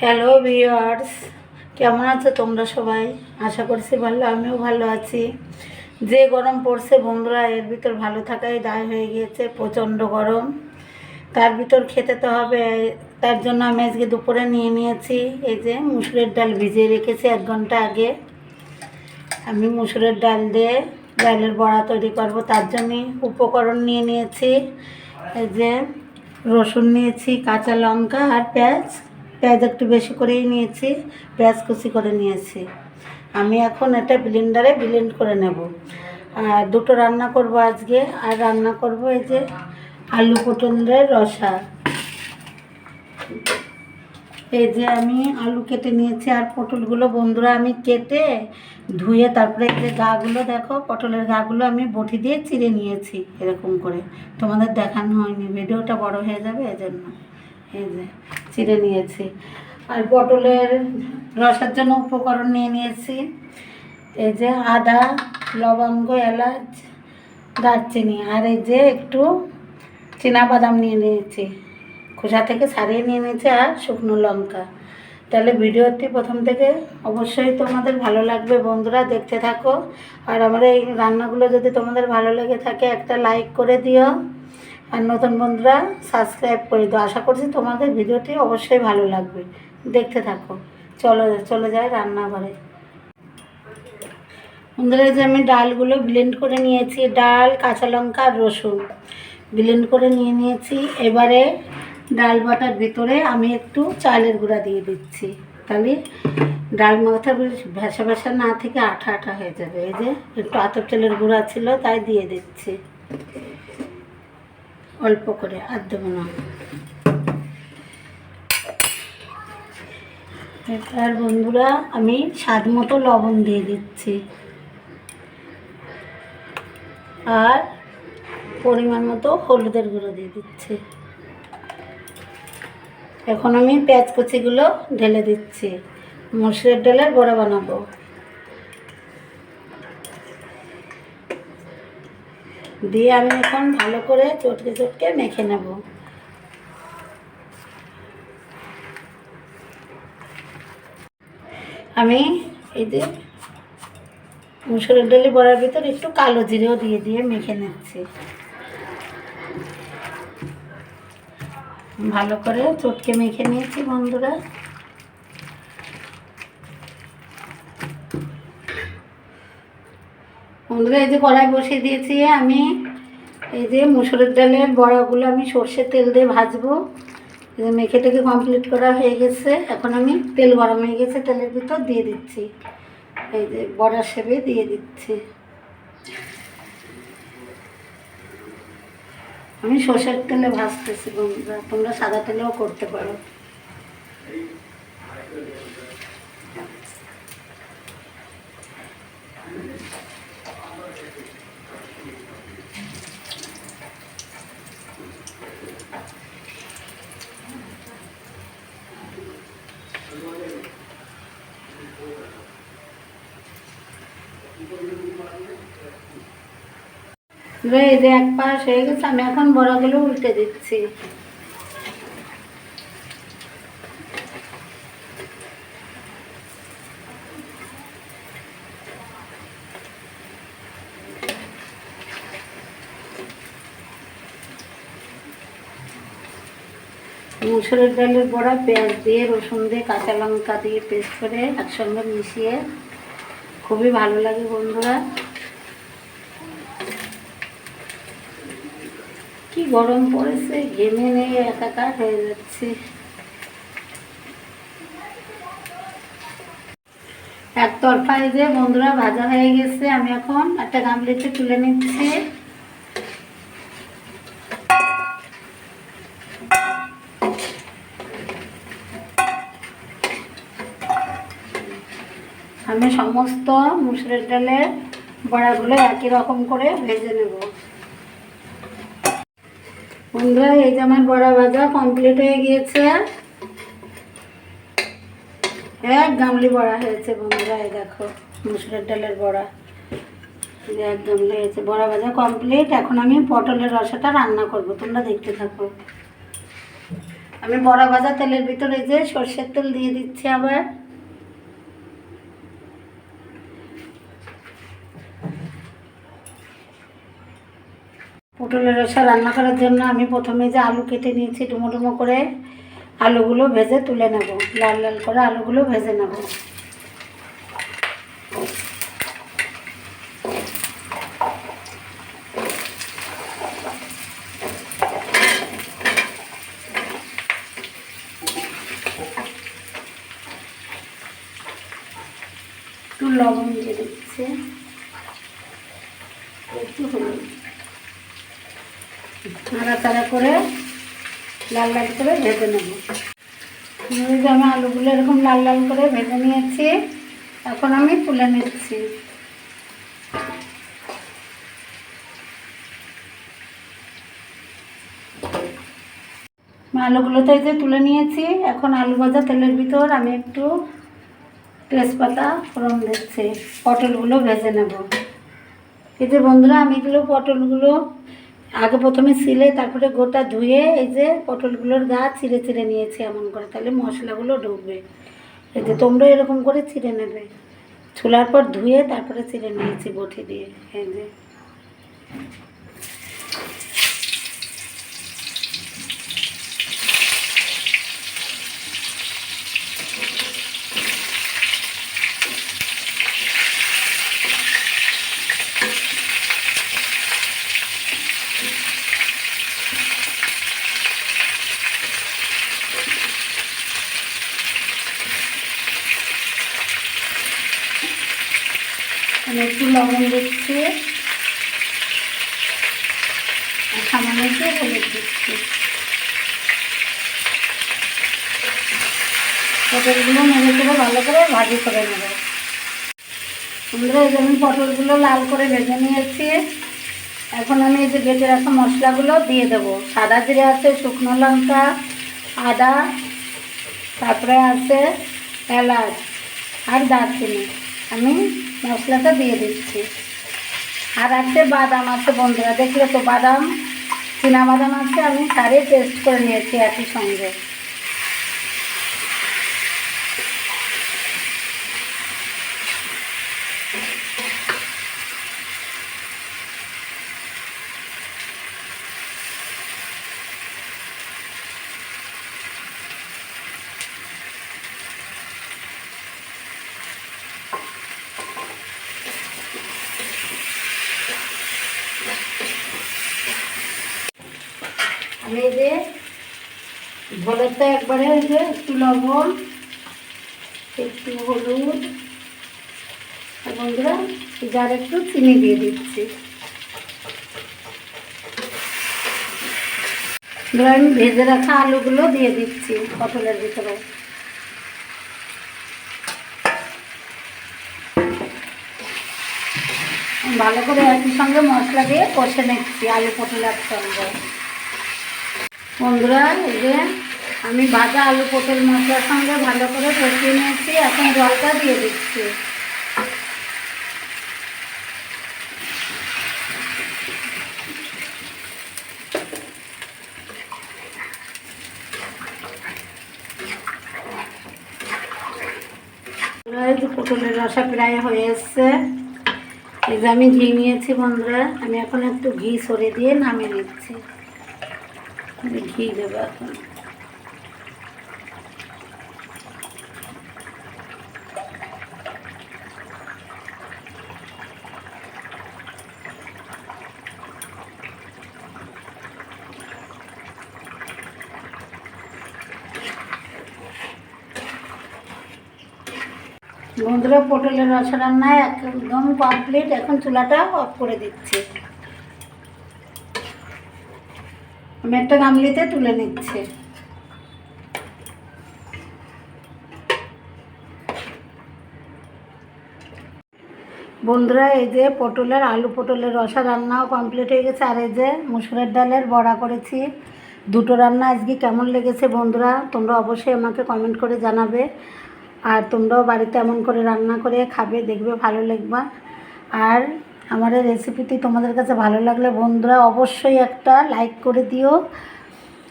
Hello viewers কেমন আছো তোমরা সবাই? আশা করছি ভালো, আমিও ভালো আছি। যে গরম পড়ছে বন্ধুরা, এর ভিতর ভালো থাকাই দায় হয়ে গিয়েছে, প্রচণ্ড গরম। তার ভিতর খেতে তো হবে, তার জন্য আমি আজকে দুপুরে নিয়ে নিয়েছি, এই যে মুসুরের ডাল ভিজিয়ে রেখেছি এক ঘণ্টা আগে। আমি মুসুরের ডাল দিয়ে ডালের বড়া তৈরি করব, তার জন্যে উপকরণ নিয়ে নিয়েছি। এই যে রসুন নিয়েছি, কাঁচা লঙ্কা আর পেঁয়াজ। পেঁয়াজ একটু বেশি করেই নিয়েছি, পেঁয়াজ কুচি করে নিয়েছি। আমি এখন এটা ব্লেন্ডারে ব্লেন্ড করে নেব। আর দুটো রান্না করব আজকে। আর রান্না করব এই যে আলু পটলের রসা। এই যে আমি আলু কেটে নিয়েছি আর পটলগুলো বন্ধুরা আমি কেটে ধুয়ে তারপরে যে গাগুলো দেখো, পটলের গাগুলো আমি বটি দিয়ে চিড়ে নিয়েছি এরকম করে। তোমাদের দেখানো হয়নি, ভিডিওটা বড় হয়ে যাবে এজন্য। এই যে চিড়ে নিয়েছি। আর পটলের রসের জন্য উপকরণ নিয়ে নিয়েছি। এই যে আদা, লবঙ্গ, এলাচ, দারচিনি, আর এই যে একটু বাদাম নিয়ে নিয়েছি। খোসা থেকে ছাড়িয়ে নিয়ে নিয়েছি আর শুকনো লঙ্কা। তাহলে ভিডিওটি প্রথম থেকে অবশ্যই তোমাদের ভালো লাগবে বন্ধুরা, দেখতে থাকো। আর আমার এই রান্নাগুলো যদি তোমাদের ভালো লেগে থাকে, একটা লাইক করে দিও। আর নতুন বন্ধুরা সাবস্ক্রাইব করে দিও। আশা করছি তোমাদের ভিডিওটি অবশ্যই ভালো লাগবে। দেখতে থাকো। চলো, চলে যাই রান্নাঘরে। বন্ধুরা যে আমি ডালগুলো ব্লেন্ড করে নিয়েছি। ডাল, কাঁচা লঙ্কা আর রসুন। ব্লেন্ড করে নিয়ে নিয়েছি। এবারে ডাল বাটার ভিতরে আমি একটু চালের গুঁড়া দিয়ে দিচ্ছি। তাহলে ডাল মাথা ভেসা ভেসা না থেকে আঠা আঠা হয়ে যাবে। এই যে একটু আতপ চালের গুঁড়া ছিল, তাই দিয়ে দিচ্ছি। অল্প করে, আর দেবো না। এবার বন্ধুরা, আমি স্বাদ মতো লবণ দিয়ে দিচ্ছি। আর পরিমাণ মতো হলুদের গুঁড়ো দিয়ে দিচ্ছি। এখন আমি পেঁয়াজ কুচিগুলো ঢেলে দিচ্ছি। মসুরের ডালের বড়া বানাবো। দিয়ে আমি এখন ভালো করে চটকে চটকে মেখে নেব। আমি এই যে মুসুরের ডালি বড়ার ভিতর একটু কালো জিরেও দিয়ে দিয়ে মেখে নিচ্ছি। ভালো করে চটকে মেখে নিয়েছি বন্ধুরা। বন্ধুরা, এই যে কড়াই বসিয়ে দিয়েছি আমি। এই যে মুসুরের ডালের বড়াগুলো আমি সর্ষের তেল দিয়ে ভাজবো। যে মেখে কমপ্লিট করা হয়ে গেছে। এখন আমি তেল গরম হয়ে গেছে, তেলের ভিতর দিয়ে দিচ্ছি। এই যে বড়া সেবে দিয়ে দিচ্ছি। আমি সর্ষের তেলে ভাজতেছি বন্ধুরা, তোমরা সাদা তেলেও করতে পারো। এই যে এক পাশ হয়ে গেছে, আমি এখন বড়াগুলো উল্টে দিচ্ছি। মুসুরের ডালের বড়া, পেঁয়াজ দিয়ে, রসুন দিয়ে, কাঁচা লঙ্কা দিয়ে পেস্ট করে একসঙ্গে মিশিয়ে খুবই ভালো লাগে বন্ধুরা। কি গরম পড়েছে, ঘেমে নেই, একাকার হয়ে যাচ্ছে। এক তরফায় যে বন্ধুরা ভাজা হয়ে গেছে, আমি এখন একটা গামলিতে তুলে নিচ্ছি। আমি সমস্ত মুসুরের ডালের বড়াগুলো একই রকম করে ভেজে নেব। বন্ধুরা, এই যে আমার বড়া ভাজা কমপ্লিট হয়ে গিয়েছে। এক গামলি বড়া হয়েছে বন্ধুরা, এই দেখো, মুসুরের ডালের বড়া। এক হয়েছে, বড়া ভাজা কমপ্লিট এখন আমি পটলের রসাটা রান্না করব, তোমরা দেখতে থাকো। আমি বড়া ভাজা তেলের ভিতরে যে সর্ষের তেল দিয়ে দিচ্ছি আবার। পটলের রসা রান্না করার জন্য আমি প্রথমে যে আলু কেটে নিয়েছি ডুমো ডুমো করে আলুগুলো ভেজে তুলে নেব। লাল লাল করে আলুগুলো ভেজে নেব। একটু লবণ দিয়ে দিচ্ছে একটু হলুদ নাড়াচাড়া করে লাল লাল করে ভেজে নেব। আমি আলুগুলো এরকম লাল লাল করে ভেজে নিয়েছি, এখন আমি তুলে নিচ্ছি। আলুগুলো তো যে তুলে নিয়েছি, এখন আলু ভাজা তেলের ভিতর আমি একটু তেজপাতা ফোড়ন দিচ্ছি, পটলগুলো ভেজে নেব। এই যে বন্ধুরা, আমি এগুলো পটলগুলো আগে প্রথমে ছিলে তারপরে গোটা ধুয়ে এই যে পটলগুলোর গা ছিঁড়ে ছিঁড়ে নিয়েছি এমন করে, তাহলে মশলাগুলো ঢুকবে এই যে তোমরা এরকম করে ছিঁড়ে নেবে। ছোলার পর ধুয়ে তারপরে ছিঁড়ে নিয়েছি বটি দিয়ে, এই যে। আমি একটু লবণ দিচ্ছি। সামান্য একটু হলুদ দিচ্ছি। পটলগুলো নেড়ে করে ভালো করে ভাজি করে নেব। আমরা এই পটলগুলো লাল করে ভেজে নিয়েছি। এখন আমি এই যে বেটে রাখা মশলাগুলো দিয়ে দেবো। সাদা জিরে আছে, শুকনো লঙ্কা, আদা, তারপরে আছে এলাচ আর দারচিনি। আমি মশলাটা দিয়ে দিচ্ছি। আর আছে বাদাম আছে বন্ধুরা, দেখলে তো বাদাম, চীনা বাদাম আছে, আমি তারই টেস্ট করে নিয়েছি একই সঙ্গে। এই যে একবারে যে একটু লবণ, একটু হলুদ। বন্ধুরা যার একটু চিনি দিয়ে দিচ্ছি। আমি ভেজে রাখা আলুগুলো দিয়ে দিচ্ছি পটলের ভিতরে। ভালো করে একই সঙ্গে মশলা দিয়ে কষে নিচ্ছি আলু পটলের সঙ্গে। বন্ধুরা, এই যে আমি ভাজা আলু পটল মশলার সঙ্গে ভালো করে কষিয়ে নিয়েছি, এখন জলটা দিয়ে দিচ্ছি। পটলের রসা প্রায় হয়ে এসছে। এই যে আমি ঘি নিয়েছি বন্ধুরা, আমি এখন একটু ঘি সরে দিয়ে নামিয়ে নিচ্ছি। ঘি দেবো এখন। বন্ধুরা পটলের রসা রান্না একদম কমপ্লিট এখন চুলাটা অফ করে দিচ্ছি। আমি একটা গামলিতে তুলে নিচ্ছি। বন্ধুরা, এই যে পটলের, আলু পটলের রসা রান্নাও কমপ্লিট হয়ে গেছে। আর এই যে মুসুরের ডালের বড়া করেছি। দুটো রান্না আজকে কেমন লেগেছে বন্ধুরা, তোমরা অবশ্যই আমাকে কমেন্ট করে জানাবে। আর তোমরাও বাড়িতে এমন করে রান্না করে খাবে, দেখবে ভালো লাগবে। আর আমার এই রেসিপিটি তোমাদের কাছে ভালো লাগলে বন্ধুরা অবশ্যই একটা লাইক করে দিও।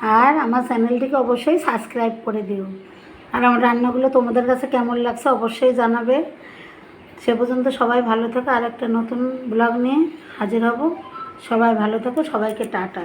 আর আমার চ্যানেলটিকে অবশ্যই সাবস্ক্রাইব করে দিও। আর আমার রান্নাগুলো তোমাদের কাছে কেমন লাগছে অবশ্যই জানাবে। সে পর্যন্ত সবাই ভালো থাকো। আর একটা নতুন ব্লগ নিয়ে হাজির হব। সবাই ভালো থেকো। সবাইকে টাটা।